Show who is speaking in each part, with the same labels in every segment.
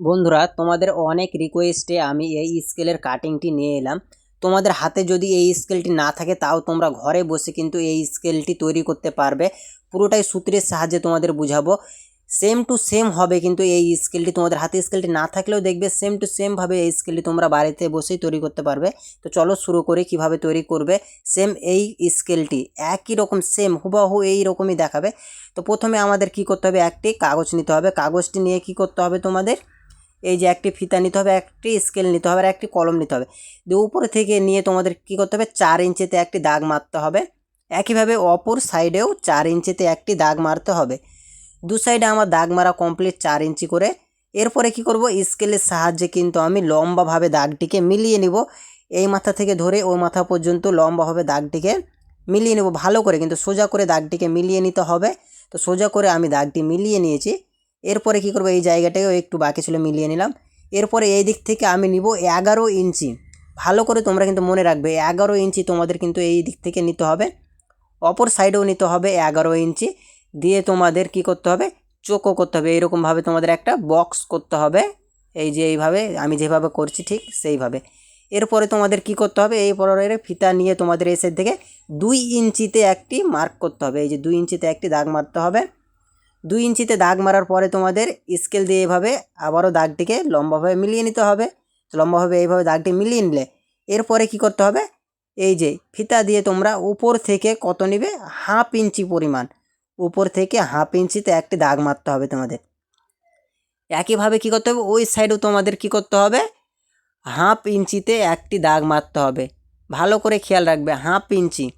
Speaker 1: বন্ধুরা, তোমাদের অনেক রিকোয়েস্টে আমি এই স্কেলের কাটিংটি নিয়ে এলাম। তোমাদের হাতে যদি এই স্কেলটি না থাকে, তাও তোমরা ঘরে বসে কিন্তু এই স্কেলটি তৈরি করতে পারবে। পুরোটাই সূত্রের সাহায্যে তোমাদের বুঝাবো। সেম টু সেম হবে কিন্তু এই স্কেলটি তোমাদের হাতে স্কেলটি না থাকলেও দেখবে সেম টু সেমভাবে এই স্কেলটি তোমরা বাড়িতে বসেই তৈরি করতে পারবে। তো চলো শুরু করি কীভাবে তৈরি করবে। সেম এই স্কেলটি একই রকম সেম হুবাহু এই রকমই দেখাবে। তো প্রথমে আমাদের কি করতে হবে? একটি কাগজ নিতে হবে। কাগজটি নিয়ে কি করতে হবে তোমাদের? এই যে একটি ফিতা নিতে হবে, একটি স্কেল নিতে হবে আর একটি কলম নিতে হবে। দিয়ে উপরে থেকে নিয়ে তোমাদের কি করতে হবে? চার ইঞ্চিতে একটি দাগ মারতে হবে। একইভাবে অপর সাইডেও চার ইঞ্চিতে একটি দাগ মারতে হবে। দু সাইডে আমার দাগ মারা কমপ্লিট চার ইঞ্চি করে। এরপরে কি করব? স্কেলের সাহায্যে কিন্তু আমি লম্বাভাবে দাগটিকে মিলিয়ে নিব। এই মাথা থেকে ধরে ওই মাথা পর্যন্ত লম্বাভাবে দাগটিকে মিলিয়ে নেব। ভালো করে কিন্তু সোজা করে দাগটিকে মিলিয়ে নিতে হবে। তো সোজা করে আমি দাগটি মিলিয়ে নিয়েছি। এরপরে কি করব? এই জায়গাটাও একটু বাকি ছিল, মিলিয়ে নিলাম। এরপরে এই দিক থেকে আমি নিব এগারো ইঞ্চি। ভালো করে তোমরা কিন্তু মনে রাখবে, এগারো ইঞ্চি তোমাদের কিন্তু এই দিক থেকে নিতে হবে। অপর সাইডেও নিতে হবে এগারো ইঞ্চি। দিয়ে তোমাদের কি করতে হবে? চোখও করতে হবে। এইরকমভাবে তোমাদের একটা বক্স করতে হবে। এই যে এইভাবে, আমি যেভাবে করছি ঠিক সেইভাবে। এরপরে তোমাদের কি করতে হবে? এই পরের ফিতা নিয়ে তোমাদের সাইড থেকে দুই ইঞ্চিতে একটি মার্ক করতে হবে। এই যে দুই ইঞ্চিতে একটি দাগ মারতে হবে। দুই ইঞ্চিতে দাগ মারার পরে তোমাদের স্কেল দিয়ে এভাবে আবারও দাগটিকে লম্বাভাবে মিলিয়ে নিতে হবে। লম্বাভাবে এইভাবে দাগটি মিলিয়ে নিলে এরপরে কি করতে হবে? এই যে ফিতা দিয়ে তোমরা উপর থেকে কত নিবে? হাফ ইঞ্চি পরিমাণ। উপর থেকে হাফ ইঞ্চিতে একটি দাগ মারতে হবে তোমাদের। একইভাবে কি করতে হবে? ওই সাইডেও তোমাদের কি করতে হবে? হাফ ইঞ্চিতে একটি দাগ মারতে হবে। ভালো করে খেয়াল রাখবে, হাফ ইঞ্চি।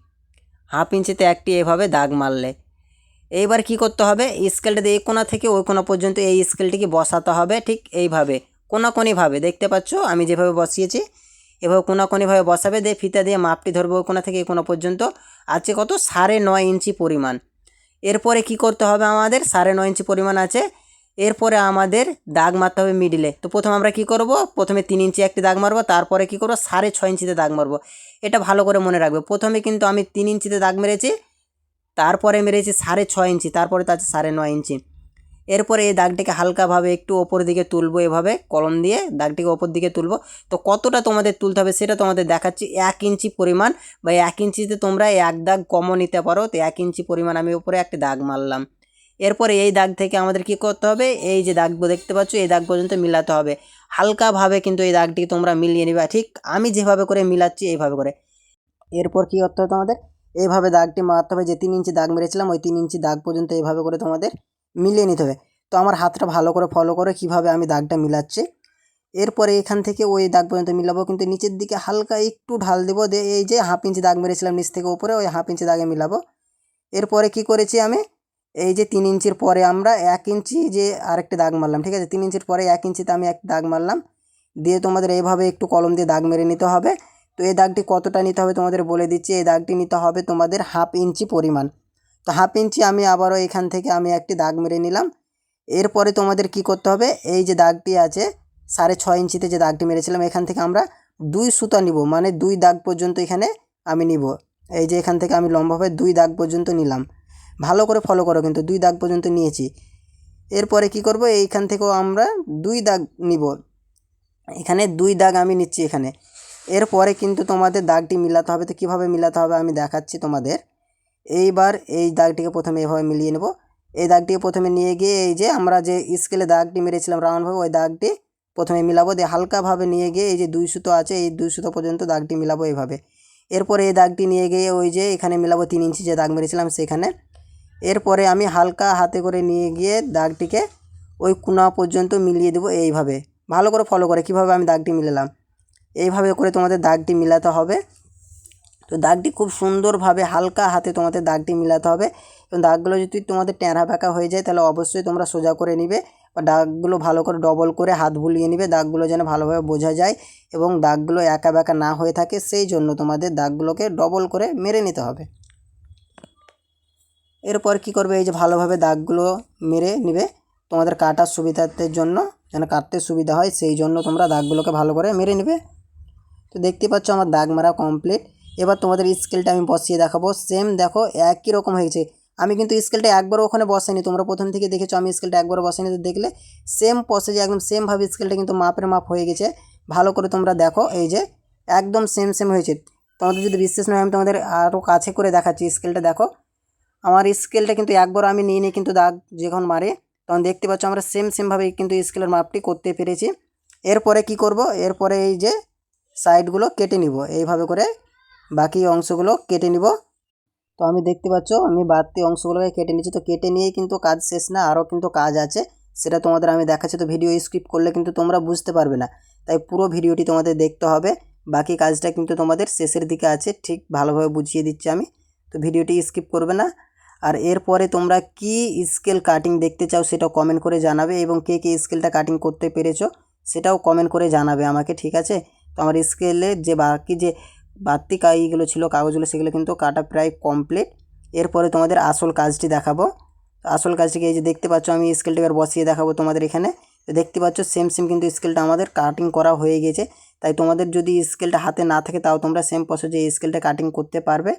Speaker 1: হাফ ইঞ্চিতে একটি এভাবে দাগ মারলে। এইবার কি করতে হবে? স্কেলটা দিয়ে কোনা থেকে ওই কোনা পর্যন্ত এই স্কেলটিকে বসাতে হবে, ঠিক এইভাবে। কোনাকোনিভাবে দেখতে পাচ্ছ? আমি যেভাবে বসিয়েছি, এভাবে কোনাকোনিভাবে বসাবে, দিয়ে ফিতা দিয়ে মাপটি ধরবে ওই কোনা থেকে এই কোনা পর্যন্ত। আছে কত? সাড়ে নয় ইঞ্চি পরিমাণ। এরপরে কি করতে হবে আমাদের? সাড়ে নয় ইঞ্চি পরিমাণ আছে। এরপরে আমাদের দাগ মারতে হবে মিডিলে তো প্রথম আমরা কি করব? প্রথমে তিন ইঞ্চি একটি দাগ মারবো, তারপরে কি করব? সাড়ে ছয় ইঞ্চিতে দাগ মারবো। এটা ভালো করে মনে রাখবে। প্রথমে কিন্তু আমি তিন ইঞ্চিতে দাগ মেরেছি। তারপরে মেরেছি সাড়ে ছয় ইঞ্চি, তারপরে তো আছে সাড়ে নয় ইঞ্চি। এরপরে এই দাগটিকে হালকাভাবে একটু ওপর দিকে তুলবো এভাবে, কলম দিয়ে দাগটিকে ওপর দিকে তুলবো। তো কতটা তোমাদের তুলতে হবে সেটা তোমাদের দেখাচ্ছি। এক ইঞ্চি পরিমাণ বা এক ইঞ্চিতে তোমরা এক দাগ কমও নিতে পারো, তো এক ইঞ্চি পরিমাণ আমি ওপরে একটা দাগ মারলাম। এরপরে এই দাগ থেকে আমাদের কি করতে হবে? এই যে দাগ দেখতে পাচ্ছ, এই দাগ পর্যন্ত মিলাতে হবে। হালকাভাবে কিন্তু এই দাগটিকে তোমরা মিলিয়ে নিবা, ঠিক? আমি যেভাবে করে মিলাচ্ছি, এইভাবে করে। এরপর কি করতে হবে তোমাদের? এইভাবে দাগটি মারতে হবে, যে তিন ইঞ্চি দাগ মেরেছিলাম, ওই তিন ইঞ্চি দাগ পর্যন্ত এইভাবে করে তোমাদের মিলিয়ে নিতে হবে। তো আমার হাতটা ভালো করে ফলো করে, কীভাবে আমি দাগটা মিলাচ্ছি। এরপরে এখান থেকে ওই দাগ পর্যন্ত মিলাবো, কিন্তু নিচের দিকে হালকা একটু ঢাল দেবো, দিয়ে এই যে হাফ ইঞ্চি দাগ মেরেছিলাম নিচ থেকে উপরে, ওই হাফ ইঞ্চি দাগে মিলাবো। এরপরে কি করেছি আমি? এই যে তিন ইঞ্চির পরে আমরা এক ইঞ্চি যে আরেকটি দাগ মারলাম, ঠিক আছে? তিন ইঞ্চির পরে এক ইঞ্চিতে আমি এক দাগ মারলাম। দিয়ে তোমাদের এইভাবে একটু কলম দিয়ে দাগ মেরে নিতে হবে। তো এই দাগটি কতটা নিতে হবে তোমাদের বলে দিচ্ছি, এই দাগটি নিতে হবে তোমাদের হাফ ইঞ্চি পরিমাণ। তো হাফ ইঞ্চি আমি আবারও এখান থেকে আমি একটি দাগ মেরে নিলাম। এরপরে তোমাদের কি করতে হবে, এই যে দাগটি আছে, সাড়ে ছয় ইঞ্চিতে যে দাগটি মেরেছিলাম, এখান থেকে আমরা দুই সুতা নিব মানে দুই দাগ পর্যন্ত এখানে আমি নিব। এই যে এখান থেকে আমি লম্বাভাবে দুই দাগ পর্যন্ত নিলাম। ভালো করে ফলো করো কিন্তু, দুই দাগ পর্যন্ত নিয়েছি। এরপরে কি করব, এইখান থেকেও আমরা দুই দাগ নিব। এখানে দুই দাগ আমি নিচ্ছি এখানে। এরপরে কিন্তু তোমাদের দাগটি মিলাতে হবে। তো কীভাবে মিলাতে হবে আমি দেখাচ্ছি তোমাদের। এইবার এই দাগটিকে প্রথমে এভাবে মিলিয়ে নেব। এই দাগটিকে প্রথমে নিয়ে গিয়ে এই যে আমরা যে স্কেলে দাগটি মেরেছিলাম রাউন্ডভাবে, ওই দাগটি প্রথমে মিলাবো। দিয়ে হালকাভাবে নিয়ে গিয়ে এই যে দুই সুতো আছে, এই দুই সুতো পর্যন্ত দাগটি মিলাবো এইভাবে। এরপরে এই দাগটি নিয়ে গিয়ে ওই যে এখানে মিলাবো তিন ইঞ্চি যে দাগ মেরেছিলাম সেখানে। এরপরে আমি হালকা হাতে করে নিয়ে গিয়ে দাগটিকে ওই কোনা পর্যন্ত মিলিয়ে দেবো এইভাবে। ভালো করে ফলো করে কীভাবে আমি দাগটি মিলালাম। এইভাবে করে তোমাদের দাগটি মিলাতে হবে। তো দাগটি খুব সুন্দরভাবে হালকা হাতে তোমাদের দাগটি মিলাতে হবে। এবং দাগগুলো যদি তোমাদের ট্যাঁড়া ফাঁকা হয়ে যায়, তাহলে অবশ্যই তোমরা সোজা করে নিবে বা দাগগুলো ভালো করে ডবল করে হাত বুলিয়ে নিবে। দাগগুলো যেন ভালোভাবে বোঝা যায় এবং দাগগুলো একা বেঁকা না হয়ে থাকে, সেই জন্য তোমাদের দাগগুলোকে ডবল করে মেরে নিতে হবে। এরপর কি করবে? এই যে ভালোভাবে দাগগুলো মেরে নিবে। তোমাদের কাটার সুবিধার্থের জন্য, যেন কাটতে সুবিধা হয়, সেই জন্য তোমরা দাগগুলোকে ভালো করে মেরে নেবে। তো দেখতে পাচ্ছ আমার দাগ মারা কমপ্লিট এবার তোমাদের স্কেলটা আমি বসিয়ে দেখাবো। সেম দেখো, একই রকম হয়েছে। আমি কিন্তু স্কেলটা একবারও ওখানে বসাইনি। তোমরা প্রথম থেকে দেখেছ আমি স্কেলটা একবারও বসাইনি। তো দেখলে সেম প্রসেসে একদম সেমভাবে স্কেলটা কিন্তু মাপের মাপ হয়ে গেছে। ভালো করে তোমরা দেখো, এই যে একদম সেম সেম হয়েছে। তোমাদের যদি বিশ্বাস নয় আমি তোমাদের আরও কাছে করে দেখাচ্ছি স্কেলটা দেখো। আমার স্কেলটা কিন্তু একবার আমি নিয়ে নিই কিন্তু দাগ যখন মারে, তখন দেখতে পাচ্ছ আমরা সেম সেমভাবে কিন্তু স্কেলের মাপটি করতে পেরেছি। এরপরে কি করব? এরপরে এই যে সাইডগুলো কেটে নিব। এইভাবে করে বাকি অংশগুলো কেটে নিব। তো আমি দেখতে পাচ্ছ, আমি বাড়তি অংশগুলোকে কেটে নিচ্ছি তো কেটে নিয়েই কিন্তু কাজ শেষ না, আরও কিন্তু কাজ আছে। সেটা তোমাদের আমি দেখাচ্ছি। তো ভিডিও স্কিপ করলে কিন্তু তোমরা বুঝতে পারবে না। তাই পুরো ভিডিওটি তোমাদের দেখতে হবে। বাকি কাজটা কিন্তু তোমাদের শেষের দিকে আছে। ঠিক ভালোভাবে বুঝিয়ে দিচ্ছি আমি। তো ভিডিওটি স্কিপ করবে না। আর এরপরে তোমরা কি স্কেল কাটিং দেখতে চাও সেটাও কমেন্ট করে জানাবে এবং কে কে স্কেলটা কাটিং করতে পেরেছ সেটাও কমেন্ট করে জানাবে আমাকে, ঠিক আছে? তো আমার স্কেলে যে বাকি যে বাড়তি কাইগুলো ছিল, কাগজগুলো, সেগুলো কিন্তু কাটা প্রায় কমপ্লিট এরপরে তোমাদের আসল কাজটি দেখাবো। আসল কাজটিকে এই যে দেখতে পাচ্ছ, আমি স্কেলটা এবার বসিয়ে দেখাবো তোমাদের এখানে। তো দেখতে পাচ্ছ সেম সেম কিন্তু স্কেলটা আমাদের কাটিং করা হয়ে গেছে। তাই তোমাদের যদি স্কেলটা হাতে না থাকে, তাও তোমরা সেম প্রসেসে এই স্কেলটা কাটিং করতে পারবে।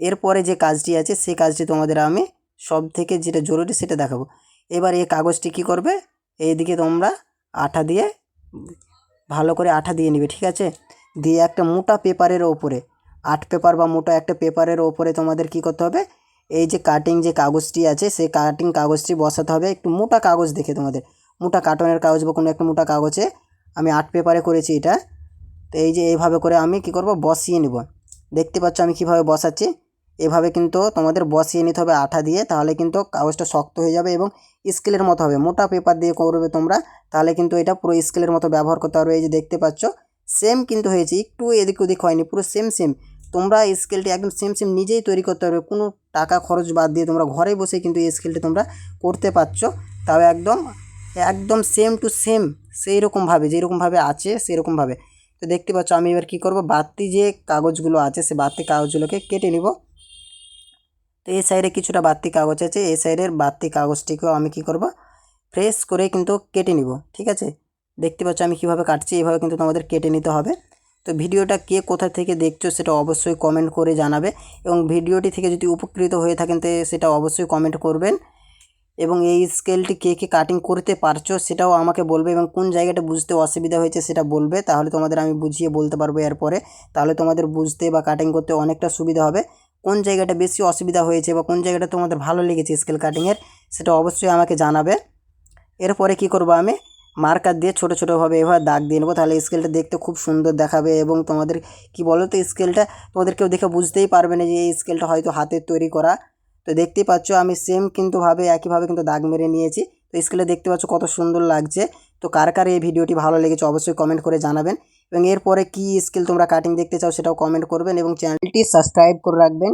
Speaker 1: এরপরে যে কাজটি আছে, সেই কাজটি তোমাদের আমি সব থেকে যেটা জরুরি, সেটা দেখাবো। এবার এই কাগজটি কী করবে? এইদিকে তোমরা আঠা দিয়ে ভালো করে আঠা দিয়ে নিবে, ঠিক আছে? দিয়ে একটা মোটা পেপারের ওপরে আর্ট পেপার বা মোটা একটা পেপারের ওপরে তোমাদের কি করতে হবে? এই যে কাটিং যে কাগজটি আছে, সেই কাটিং কাগজটি বসাতে হবে, একটু মোটা কাগজ দেখে তোমাদের। মোটা কার্টনের কাগজ বা কোনো একটা মোটা কাগজে আমি আর্ট পেপারে করেছি এটা। তো এই যে এইভাবে করে আমি কি করব? বসিয়ে নেব। দেখতে পাচ্ছ আমি কীভাবে বসাচ্ছি? এভাবে কিন্তু তোমাদের বসিয়ে নিতে হবে আঠা দিয়ে, তাহলে কিন্তু কাগজটা শক্ত হয়ে যাবে এবং স্কেলের মতো হবে। মোটা পেপার দিয়ে করবে তোমরা, তাহলে কিন্তু এটা পুরো স্কেলের মতো ব্যবহার করতে পারবে। এই যে দেখতে পাচ্ছ সেম কিন্তু হয়েছে, একটু এদিক ওদিক হয়নি, পুরো সেম সেম তোমরা এই স্কেলটি একদম সেম সেম নিজেই তৈরি করতে পারবে। কোনো টাকা খরচ বাদ দিয়ে তোমরা ঘরে বসে কিন্তু এই স্কেলটি তোমরা করতে পারছ। তাও একদম একদম সেম টু সেম সেই রকমভাবে যেরকমভাবে আছে সেরকমভাবে। তো দেখতে পাচ্ছ, আমি এবার কী করব? বাড়তি যে কাগজগুলো আছে, সে বাড়তি কাগজগুলোকে কেটে নিব। তো এই সাইডে কিছুটা বাড়তি কাগজ আছে এই সাইডের বাড়তি কাগজটিকেও আমি কি করব? ফ্রেশ করে কিন্তু কেটে নিব, ঠিক আছে? দেখতে পাচ্ছ আমি কীভাবে কাটছি এইভাবে কিন্তু তোমাদের কেটে নিতে হবে। তো ভিডিওটা কে কোথা থেকে দেখছ সেটা অবশ্যই কমেন্ট করে জানাবে এবং ভিডিওটি থেকে যদি উপকৃত হয়ে থাকেন তো সেটা অবশ্যই কমেন্ট করবেন। এবং এই স্কেলটি কে কে কাটিং করতে পারছ সেটাও আমাকে বলবে এবং কোন জায়গাটা বুঝতে অসুবিধা হয়েছে সেটা বলবে, তাহলে তোমাদের আমি বুঝিয়ে বলতে পারব এরপরে। তাহলে তোমাদের বুঝতে বা কাটিং করতে অনেকটা সুবিধা হবে। কোন জায়গাটা বেশি অসুবিধা হয়েছে বা কোন জায়গাটা তোমাদের ভালো লেগেছে স্কেল কাটিংয়ের, সেটা অবশ্যই আমাকে জানাবে। এরপরে কি করব আমি? মার্কার দিয়ে ছোটো ছোটোভাবে এভাবে দাগ দিয়ে নেব, তাহলে স্কেলটা দেখতে খুব সুন্দর দেখাবে এবং তোমাদের, কি বলো তো, স্কেলটা তোমাদের কেউ দেখে বুঝতেই পারবে না যে এই স্কেলটা হয়তো হাতের তৈরি করা। তো দেখতেই পাচ্ছ আমি সেম কিন্তু ভাবে, একইভাবে কিন্তু দাগ মেরে নিয়েছি। তো স্কেলে দেখতে পাচ্ছ কত সুন্দর লাগছে। তো কার কার এই ভিডিওটি ভালো লেগেছে অবশ্যই কমেন্ট করে জানাবেন। এবং এরপরে কি স্কেল তোমরা কাটিং দেখতে চাও সেটাও কমেন্ট করবেন এবং চ্যানেলটি সাবস্ক্রাইব করে রাখবেন।